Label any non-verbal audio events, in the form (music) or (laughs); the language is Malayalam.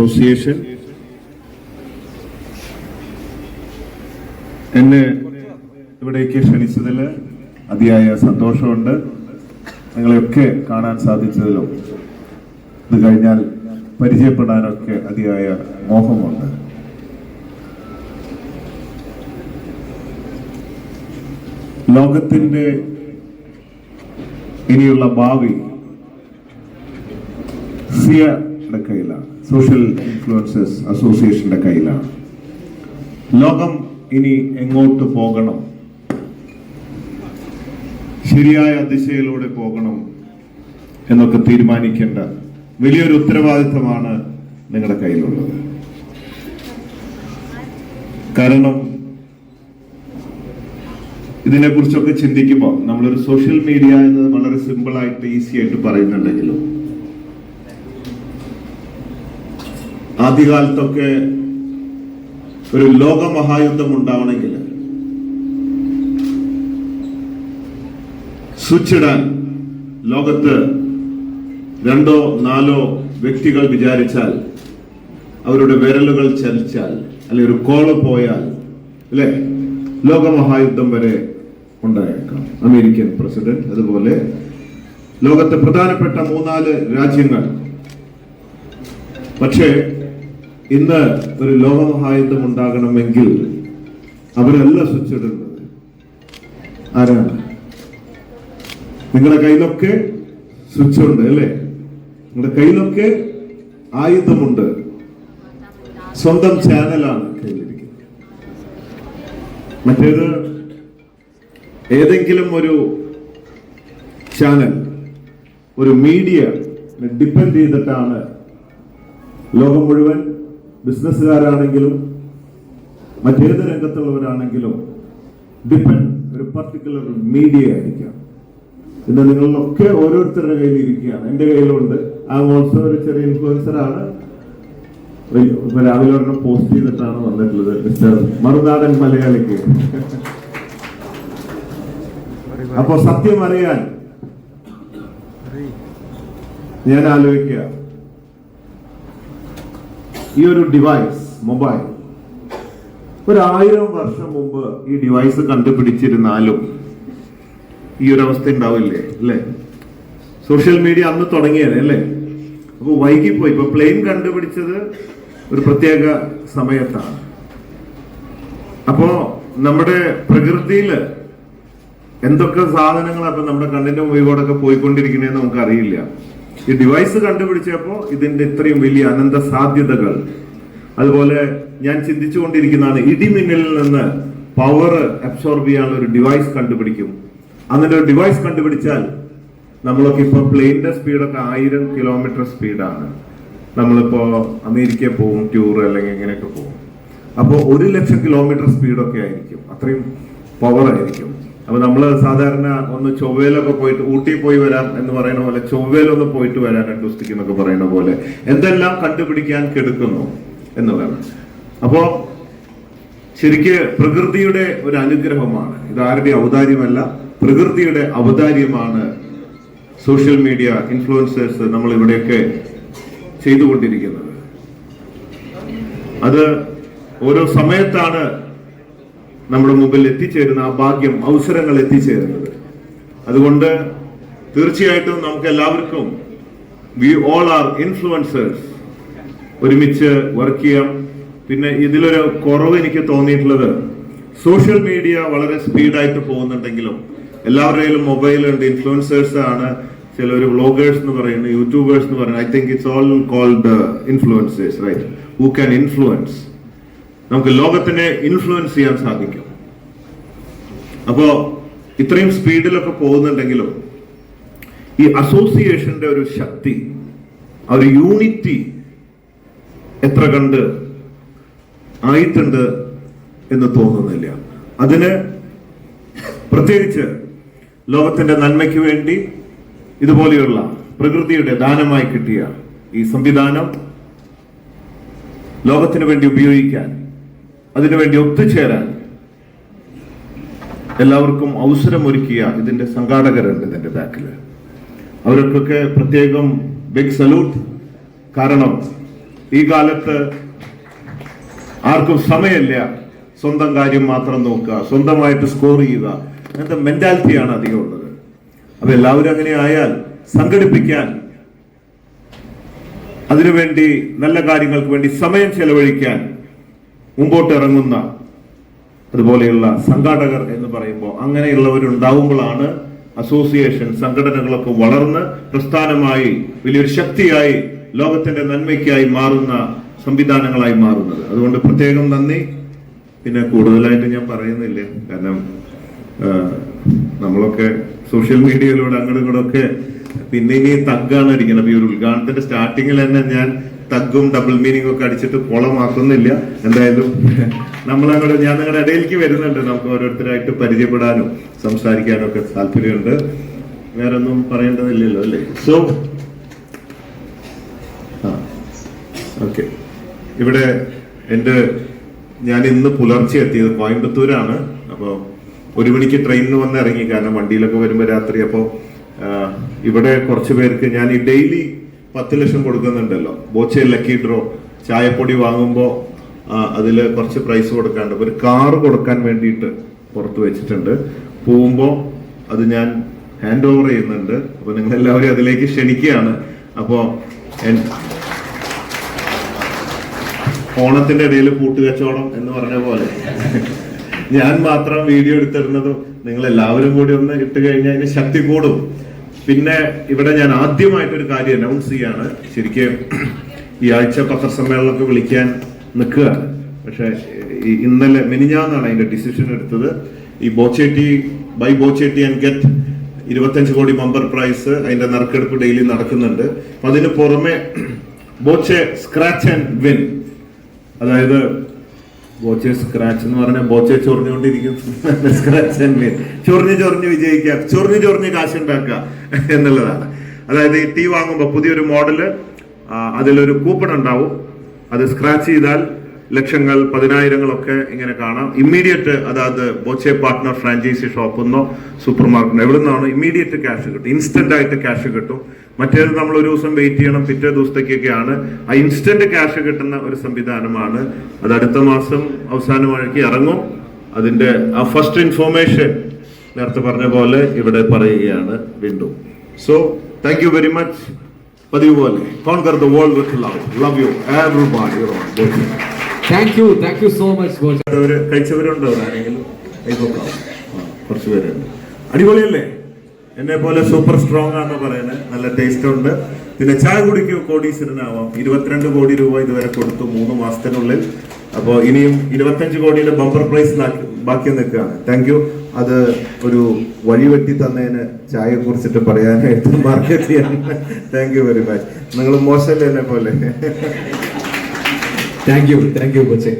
അസോസിയേഷൻ എന്നെ ഇവിടേക്ക് ക്ഷണിച്ചതിൽ അതിയായ സന്തോഷമുണ്ട്. നിങ്ങളെയൊക്കെ കാണാൻ സാധിച്ചതിലും ഇത് കഴിഞ്ഞാൽ പരിചയപ്പെടാനൊക്കെ അതിയായ മോഹമുണ്ട്. ലോകത്തിന്റെ ഇനിയുള്ള ഭാവി സിയ കയ്യിലാണ് സോഷ്യൽ ഇൻഫ്ലുവൻസസ് അസോസിയേഷന്റെ കയ്യിലാണ്. ലോകം ഇനി എങ്ങോട്ട് പോകണം? ശരിയായ ദിശയിലൂടെ പോകണം എന്നൊക്കെ തീരുമാനിക്കേണ്ട വലിയൊരു ഉത്തരവാദിത്തമാണ് നിങ്ങളുടെ കയ്യിലുള്ളത്. കാരണം ഇതിനെക്കുറിച്ചൊക്കെ ചിന്തിക്കുമ്പോൾ നമ്മളൊരു സോഷ്യൽ മീഡിയ എന്നത് വളരെ സിമ്പിളായിട്ട് ഈസി ആയിട്ട് പറയുന്നുണ്ടെങ്കിലും ആദ്യകാലത്തൊക്കെ ഒരു ലോകമഹായുദ്ധം ഉണ്ടാവണമെങ്കിൽ സ്വിച്ച് ഇടാൻ ലോകത്ത് രണ്ടോ നാലോ വ്യക്തികൾ വിചാരിച്ചാൽ അവരുടെ വിരലുകൾ ചലിച്ചാൽ അല്ലെ ഒരു കോൾ പോയാൽ അല്ലെ? ലോകമഹായുദ്ധം വരെ ഉണ്ടായേക്കാം. അമേരിക്കൻ പ്രസിഡന്റ് അതുപോലെ ലോകത്തെ പ്രധാനപ്പെട്ട മൂന്നാൽ രാജ്യങ്ങൾ. പക്ഷേ ഇന്ന് ഒരു ലോകമഹായുദ്ധം ഉണ്ടാകണമെങ്കിൽ അവരല്ല സ്വിച്ച് ആരാണ്? നിങ്ങളുടെ കയ്യിലൊക്കെ സ്വിച്ച് ഉണ്ട് അല്ലേ? നിങ്ങളുടെ കയ്യിലൊക്കെ ആയുധമുണ്ട്. സ്വന്തം ചാനലാണ് കയ്യിലിരിക്കുന്നത്. മറ്റേത് ഏതെങ്കിലും ഒരു ചാനൽ ഒരു മീഡിയ ഡിപ്പെൻഡ് ചെയ്തിട്ടാണ് ലോകം മുഴുവൻ ബിസിനസ്സുകാരാണെങ്കിലും മറ്റേത് രംഗത്തുള്ളവരാണെങ്കിലും ഡിപ്പെൻഡ് ഒരു പർട്ടിക്കുലർ മീഡിയ ആയിരിക്കാം. ഇന്ന് നിങ്ങളിലൊക്കെ ഓരോരുത്തരുടെ കയ്യിൽ ഇരിക്കുകയാണ് എന്റെ കയ്യിലുണ്ട്. ആ ഓൾസോ ഒരു ചെറിയ ഇൻഫ്ലുവൻസർ ആണ്. ഇപ്പൊ രാവിലെ ഒരെണ്ണം പോസ്റ്റ് ചെയ്തിട്ടാണ് വന്നിട്ടുള്ളത്. മിസ്റ്റർ മറുനാടൻ മലയാളിക്ക്. അപ്പോ സത്യം അറിയാൻ ഞാൻ ആലോചിക്കുക. ഈ ഒരു ഡിവൈസ് മൊബൈൽ ഒരായിരം വർഷം മുമ്പ് ഈ ഡിവൈസ് കണ്ടുപിടിച്ചിരുന്നാലും ഈ ഒരു അവസ്ഥ ഉണ്ടാവില്ലേ അല്ലേ? സോഷ്യൽ മീഡിയ അന്ന് തുടങ്ങിയത് അല്ലേ? അപ്പൊ വൈകിപ്പോയി. ഇപ്പൊ പ്ലെയിൻ കണ്ടുപിടിച്ചത് ഒരു പ്രത്യേക സമയത്താണ്. അപ്പോ നമ്മുടെ പ്രകൃതിയിൽ എന്തൊക്കെ സാധനങ്ങൾ അപ്പൊ നമ്മുടെ കണ്ണിന്റെ മുമ്പിലൂടെ പോയിക്കൊണ്ടിരിക്കണേന്ന് നമുക്ക് അറിയില്ല ഈ ഡിവൈസ് കണ്ടുപിടിച്ചപ്പോ ഇതിന്റെ ഇത്രയും വലിയ അനന്ത സാധ്യതകൾ. അതുപോലെ ഞാൻ ചിന്തിച്ചുകൊണ്ടിരിക്കുന്നതാണ് ഇടിമിന്നലിൽ നിന്ന് പവർ അബ്സോർബ് ചെയ്യാനുള്ള ഒരു ഡിവൈസ് കണ്ടുപിടിക്കും. അങ്ങനെ ഒരു ഡിവൈസ് കണ്ടുപിടിച്ചാൽ നമ്മളൊക്കെ ഇപ്പൊ പ്ലെയിനിന്റെ സ്പീഡൊക്കെ ആയിരം കിലോമീറ്റർ സ്പീഡാണ് നമ്മളിപ്പോ അമേരിക്കയിൽ പോകും ടൂർ അല്ലെങ്കിൽ ഇങ്ങനെയൊക്കെ പോകും അപ്പോൾ ഒരു ലക്ഷം കിലോമീറ്റർ സ്പീഡൊക്കെ ആയിരിക്കും. അത്രയും പവർ ആയിരിക്കും. അപ്പൊ നമ്മൾ സാധാരണ ഒന്ന് ചൊവ്വയിലൊക്കെ പോയിട്ട് ഊട്ടി പോയി വരാം എന്ന് പറയുന്ന പോലെ ചൊവ്വയിലൊന്ന് പോയിട്ട് വരാൻ രണ്ടു ദിവസത്തേക്ക് എന്നൊക്കെ പറയുന്ന പോലെ എന്തെല്ലാം കണ്ടുപിടിക്കാൻ കെടുക്കുന്നു എന്നുള്ളതാണ്. അപ്പോ ശരിക്ക് പ്രകൃതിയുടെ ഒരു അനുഗ്രഹമാണ്. ഇത് ആരുടെ ഔദാര്യമല്ല പ്രകൃതിയുടെ ഔദാര്യമാണ് സോഷ്യൽ മീഡിയ ഇൻഫ്ലുവൻസേഴ്സ് നമ്മൾ ഇവിടെയൊക്കെ ചെയ്തുകൊണ്ടിരിക്കുന്നത്. അത് ഓരോ സമയത്താണ് നമ്മുടെ മുമ്പിൽ എത്തിച്ചേരുന്ന ആ ഭാഗ്യം അവസരങ്ങൾ എത്തിച്ചേരുന്നത്. അതുകൊണ്ട് തീർച്ചയായിട്ടും നമുക്ക് എല്ലാവർക്കും വി ഓൾ ആർ ഇൻഫ്ലുവൻസേഴ്സ് ഒരുമിച്ച് വർക്ക് ചെയ്യാം. പിന്നെ ഇതിലൊരു കുറവ് എനിക്ക് തോന്നിയിട്ടുള്ളത് സോഷ്യൽ മീഡിയ വളരെ സ്പീഡായിട്ട് പോകുന്നുണ്ടെങ്കിലും എല്ലാവരുടെയും മൊബൈലുണ്ട് ഇൻഫ്ലുവൻസേഴ്സ് ആണ്. ചില ഒരു വ്ളോഗേഴ്സ് എന്ന് പറയുന്നത് യൂട്യൂബേഴ്സ് എന്ന് പറയുന്നത് I think it's all called influencers right who can influence നമുക്ക് ലോകത്തിനെ ഇൻഫ്ലുവൻസ് ചെയ്യാൻ സാധിക്കും. അപ്പോ ഇത്രയും സ്പീഡിലൊക്കെ പോകുന്നുണ്ടെങ്കിലും ഈ അസോസിയേഷന്റെ ഒരു ശക്തി ആ ഒരു യൂണിറ്റി എത്ര കണ്ട് ആയിട്ടുണ്ട് എന്ന് തോന്നുന്നില്ല. അതിന് പ്രത്യേകിച്ച് ലോകത്തിന്റെ നന്മയ്ക്ക് വേണ്ടി ഇതുപോലെയുള്ള പ്രകൃതിയുടെ ദാനമായി കിട്ടിയ ഈ സംവിധാനം ലോകത്തിന് വേണ്ടി ഉപയോഗിക്കാൻ അതിനുവേണ്ടി ഒത്തുചേരാൻ എല്ലാവർക്കും അവസരമൊരുക്കിയ ഇതിന്റെ സംഘാടകരുണ്ട് ഇതിന്റെ ബാക്കിൽ അവർക്കൊക്കെ പ്രത്യേകം ബിഗ് സല്യൂട്ട് കാരണം ഈ കാലത്ത് ആർക്കും സമയമില്ല. സ്വന്തം കാര്യം മാത്രം നോക്കുക സ്വന്തമായിട്ട് സ്കോർ ചെയ്യുക. അങ്ങനത്തെ മെന്റാലിറ്റിയാണ് അധികം ഉള്ളത്. അപ്പൊ എല്ലാവരും അങ്ങനെ ആയാൽ സംഘടിപ്പിക്കാൻ അതിനുവേണ്ടി നല്ല കാര്യങ്ങൾക്ക് വേണ്ടി സമയം ചെലവഴിക്കാൻ മുമ്പോട്ട് ഇറങ്ങുന്ന അതുപോലെയുള്ള സംഘാടകർ എന്ന് പറയുമ്പോൾ അങ്ങനെയുള്ളവരുണ്ടാവുമ്പോഴാണ് അസോസിയേഷൻ സംഘടനകളൊക്കെ വളർന്ന് പ്രസ്ഥാനമായി വലിയൊരു ശക്തിയായി ലോകത്തിന്റെ നന്മയ്ക്കായി മാറുന്ന സംവിധാനങ്ങളായി മാറുന്നത്. അതുകൊണ്ട് പ്രത്യേകം നന്ദി. പിന്നെ കൂടുതലായിട്ട് ഞാൻ പറയുന്നില്ല. കാരണം നമ്മളൊക്കെ സോഷ്യൽ മീഡിയയിലൂടെ അങ്ങോട്ടും ഇങ്ങോട്ടൊക്കെ പിന്നെ ഇനി തഗ്ഗാണ് ഇരിക്കുന്നത്. ഈ ഒരു ഉദ്ഘാടനത്തിന്റെ സ്റ്റാർട്ടിങ്ങിൽ തന്നെ ഞാൻ തഗ്ഗും ഡബിൾ മീനിങ് ഒക്കെ അടിച്ചിട്ട് കുളമാക്കുന്നില്ല. എന്തായാലും നമ്മളങ്ങോട്ട് ഞാൻ നിങ്ങളുടെ ഇടയിലേക്ക് വരുന്നുണ്ട്. നമുക്ക് ഓരോരുത്തരായിട്ട് പരിചയപ്പെടാനും സംസാരിക്കാനും ഒക്കെ താല്പര്യമുണ്ട്. വേറെ ഒന്നും പറയേണ്ടതില്ലല്ലോ അല്ലേ? സോ ആ ഓക്കെ ഇവിടെ എന്റെ ഞാൻ ഇന്ന് പുലർച്ചെ എത്തിയത് കോയമ്പത്തൂരാണ്. അപ്പോൾ ഒരു മണിക്ക് ട്രെയിനിന് വന്ന് ഇറങ്ങി. കാരണം വണ്ടിയിലൊക്കെ വരുമ്പോൾ രാത്രി. അപ്പോൾ ഇവിടെ കുറച്ച് പേർക്ക് ഞാൻ ഈ ഡെയിലി പത്ത് ലക്ഷം കൊടുക്കുന്നുണ്ടല്ലോ. ബോച്ചെ ലക്കി ഡ്രോ ചായപ്പൊടി വാങ്ങുമ്പോൾ അതിൽ കുറച്ച് പ്രൈസ് കൊടുക്കാണ്ട്. ഒരു കാർ കൊടുക്കാൻ വേണ്ടിയിട്ട് പുറത്ത് വെച്ചിട്ടുണ്ട്. പോകുമ്പോൾ അത് ഞാൻ ഹാൻഡ് ഓവർ ചെയ്യുന്നുണ്ട്. അപ്പോൾ നിങ്ങൾ എല്ലാവരും അതിലേക്ക് ക്ഷണിക്കുകയാണ്. അപ്പോൾ ഓണത്തിന്റെ ഇടയിൽ കൂട്ടുകച്ചവടം എന്ന് പറഞ്ഞ പോലെ. ഞാൻ മാത്രം വീഡിയോ എടുത്തിടുന്നതും നിങ്ങൾ എല്ലാവരും കൂടി ഒന്ന് ഇട്ട് കഴിഞ്ഞാൽ അതിന് ശക്തി കൂടും. പിന്നെ ഇവിടെ ഞാൻ ആദ്യമായിട്ട് ഒരു കാര്യം അനൗൺസ് ചെയ്യാണ്. ശരിക്കും ഈ ആഴ്ച പത്രസമ്മേളനമൊക്കെ വിളിക്കാൻ നിൽക്കുക പക്ഷെ ഇന്നലെ മിനിഞ്ഞാന്നാണ് അതിന്റെ ഡിസിഷൻ എടുത്തത്. ഈ Boche tea buy Boche tea and get ഇരുപത്തഞ്ച് കോടി ബമ്പർ പ്രൈസ് അതിന്റെ നറുക്കെടുപ്പ് ഡെയിലി നടക്കുന്നുണ്ട്. അതിന് പുറമെ ബോച്ചെ സ്ക്രാച്ച് ആൻഡ് വിൻ അതായത് ബോച്ചെ സ്ക്രാച്ച് എന്ന് പറഞ്ഞാൽ ബോച്ചെ ചൊറിഞ്ഞുകൊണ്ടിരിക്കും. (laughs) സ്ക്രാച്ച് തന്നെ. ചൊറിഞ്ഞ് ചൊറിഞ്ഞ് വിജയിക്കുക ചൊറിഞ്ഞ് ചൊറിഞ്ഞ് കാശുണ്ടാക്കുക എന്നുള്ളതാണ്. അതായത് ഈ ടി വാങ്ങുമ്പോൾ പുതിയൊരു മോഡൽ അതിലൊരു കൂപ്പൺ ഉണ്ടാവും. അത് സ്ക്രാച്ച് ചെയ്താൽ ലക്ഷങ്ങൾ പതിനായിരങ്ങളൊക്കെ ഇങ്ങനെ കാണാം. ഇമ്മീഡിയറ്റ് അതായത് ബോച്ചെ പാർട്ട്ണർ ഫ്രാഞ്ചൈസി ഷോപ്പിൽ നിന്നോ സൂപ്പർ മാർക്കറ്റ് എവിടെ നിന്നാണോ ഇമ്മീഡിയറ്റ് ക്യാഷ് കിട്ടും. ഇൻസ്റ്റന്റ് ആയിട്ട് ക്യാഷ് കിട്ടും. മറ്റേത് നമ്മൾ ഒരു ദിവസം വെയിറ്റ് ചെയ്യണം. പിറ്റേ ദിവസത്തേക്കൊക്കെയാണ്. ആ ഇൻസ്റ്റന്റ് ക്യാഷ് കിട്ടുന്ന ഒരു സംവിധാനമാണ്. അത് അടുത്ത മാസം അവസാനമാക്കി ഇറങ്ങും. അതിന്റെ ആ ഫസ്റ്റ് ഇൻഫോർമേഷൻ നേരത്തെ പറഞ്ഞ പോലെ ഇവിടെ പറയുകയാണ് വീണ്ടും. So thank you very much പതിവ് പോലെ. Conquer the world with love love you everybody thank you thank you so much കഴിച്ചവരുണ്ടോ? ആരെങ്കിലും? കുറച്ച് പേരുണ്ട്. അടിപൊളിയല്ലേ? എന്നെ പോലെ സൂപ്പർ സ്ട്രോങ് ആണെന്ന് പറയുന്നത് നല്ല ടേസ്റ്റ് ഉണ്ട്. പിന്നെ ചായ കുടിക്കൂ കോടീശ്വരനാവാം. ഇരുപത്തിരണ്ട് കോടി രൂപ ഇതുവരെ കൊടുത്തു മൂന്ന് മാസത്തിനുള്ളിൽ. അപ്പോൾ ഇനിയും ഇരുപത്തഞ്ച് കോടിയുടെ ബമ്പർ പ്രൈസ് ബാക്കി നിൽക്കുകയാണ്. താങ്ക് യു അത് ഒരു വഴിവെട്ടി തന്നതിന് ചായയെ കുറിച്ചിട്ട് പറയാനായിട്ട് മാർക്കറ്റ് ചെയ്യാൻ. താങ്ക് യു വെരി മച്ച് നിങ്ങൾ മോശമല്ലേ എന്നെ പോലെ? Thank you thank you Boche